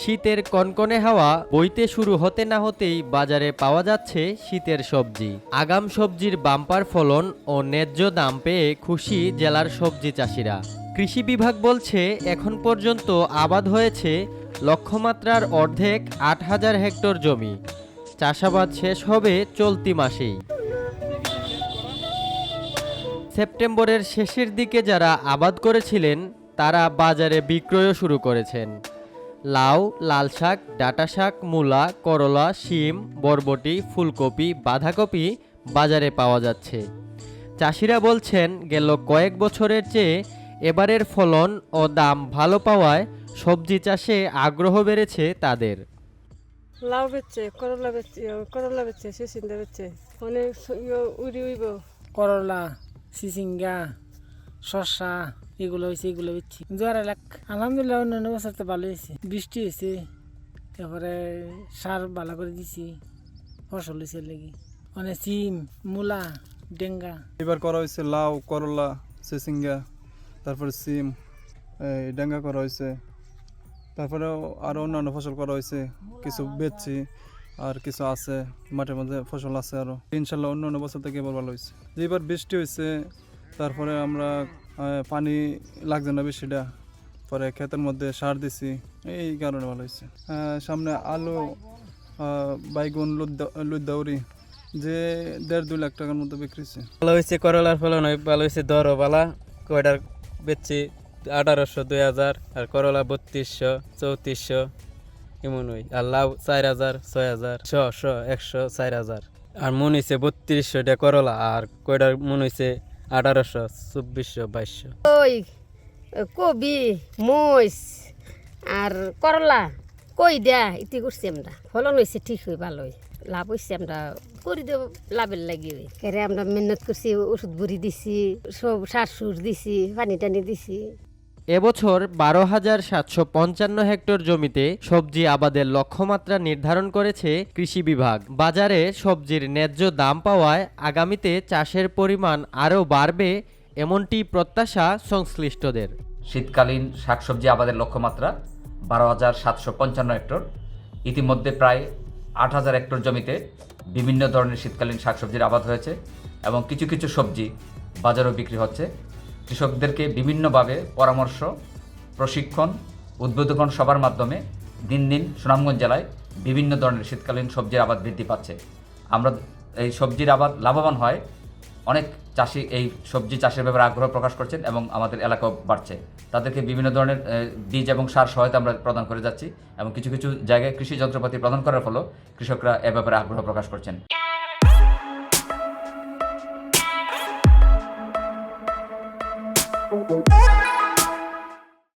শীতের কনকনে হাওয়া বইতে শুরু হতে না হতেই বাজারে পাওয়া যাচ্ছে শীতের সবজি। আগাম সবজির বাম্পার ফলন ও ন্যায্য দাম পেয়ে খুশি জেলার সবজি চাষিরা। কৃষি বিভাগ বলছে, এখন পর্যন্ত আবাদ হয়েছে লক্ষ্যমাত্রার অর্ধেক আট হাজার হেক্টর জমি। চাষাবাদ শেষ হবে চলতি মাসেই। সেপ্টেম্বরের শেষের দিকে যারা আবাদ করেছিলেন, তারা বাজারে বিক্রয়ও শুরু করেছেন। লাউ লাল শাক ডাটা শাক মূলা করলা শিম বরবটি ফুলকপি বাঁধাকপি বাজারে পাওয়া যাচ্ছে। চাষিরা বলছেন গেল কয়েক বছরের চেয়ে এবারের ফলন ও দাম ভালো পাওয়ায় সবজি চাষে আগ্রহ বেড়েছে তাদের। লাউ বেচছে করলা বেচছে করলা বেচছে সিসিন্দা বেচছে। অনেক ইয়ে উড়ি উইব করলা সিসিঙ্গা শসা, এগুলো হয়েছে এগুলো বেচছি জোয়ার এলাক, আলহামদুলিল্লাহ অন্যান্য বছর তো ভালো হয়েছে বৃষ্টি হয়েছে তারপরে সার ভালো করে দিছি, ফসল হয়েছে লেগে। মানে সিম, মূলা, ডেঙ্গা। এবার করা হয়েছে লাউ, করলা, সিসিঙ্গা, তারপরে সিম ডাঙ্গা করা হয়েছে তারপরে আরও অন্যান্য ফসল করা হয়েছে কিছু বেচছি আর কিছু আছে, মাঠের মধ্যে ফসল আছে আরও ইনশাল্লাহ অন্য অন্য বছর থেকে এবার ভালো হয়েছে এবার বৃষ্টি হয়েছে তারপরে আমরা পানি লাগছে না বেশিটা। পরে ক্ষেতের মধ্যে সার দিছি, এই কারণে ভালো হয়েছে। সামনে আলু বাইগুন লুদ্দাউরি যে দেড় দুই লাখ টাকার মতো বিক্রি ভালো হয়েছে করলার ফলন ভালো হয়েছে দরও বালা কয়টার বেচছি? আঠারোশো, দুই হাজার, আর করলা বত্রিশশো, চৌত্রিশশো, এমন ওই। আর লাউ চার হাজার, ছয় হাজার, ছশো, একশো, চার হাজার। আর মন হয়েছে বত্রিশশো করলা, আর কয়টার মন হয়েছে আঠারোশো, চব্বিশশো, বাইশশো। ওই কবি মইস আর করলা। কই দেয়া ইতি করছি আমরা। ফলন হয়েছে ঠিক হয়ে ভালোই। লাভ হয়েছে আমরা, করি দেব, লাভের লাগি কেরে আমরা মেহনত করছি, ওষুধ বুড়ি দিছি, সব সার সুর দিছি, পানি টানি দিছি। এবছর বারো হাজার সাতশো পঞ্চান্ন হেক্টর জমিতে সবজি আবাদের লক্ষ্যমাত্রা নির্ধারণ করেছে কৃষি বিভাগ। বাজারে সবজির ন্যায্য দাম পাওয়ায় আগামীতে চাষের পরিমাণ আরও বাড়বে এমনটি প্রত্যাশা সংশ্লিষ্টদের। শীতকালীন শাকসবজি আবাদের লক্ষ্যমাত্রা বারো হাজার সাতশো পঞ্চান্ন হেক্টর। ইতিমধ্যে প্রায় আট হাজার হেক্টর জমিতে বিভিন্ন ধরনের শীতকালীন শাকসবজির আবাদ হয়েছে এবং কিছু কিছু সবজি বাজারেও বিক্রি হচ্ছে। কৃষকদেরকে বিভিন্নভাবে পরামর্শ, প্রশিক্ষণ উদ্বোধন সবার মাধ্যমে দিন দিন সুনামগঞ্জ জেলায় বিভিন্ন ধরনের শীতকালীন সবজির আবাদ বৃদ্ধি পাচ্ছে। আমরা এই সবজির আবাদ লাভবান হয়, অনেক চাষি এই সবজি চাষের ব্যাপারে আগ্রহ প্রকাশ করছেন এবং আমাদের এলাকাও বাড়ছে। তাদেরকে বিভিন্ন ধরনের বীজ এবং সার সহায়তা আমরা প্রদান করে যাচ্ছি এবং কিছু কিছু জায়গায় কৃষি যন্ত্রপাতি প্রদান করার ফলেও কৃষকরা এ ব্যাপারে আগ্রহ প্রকাশ করছেন। Oh.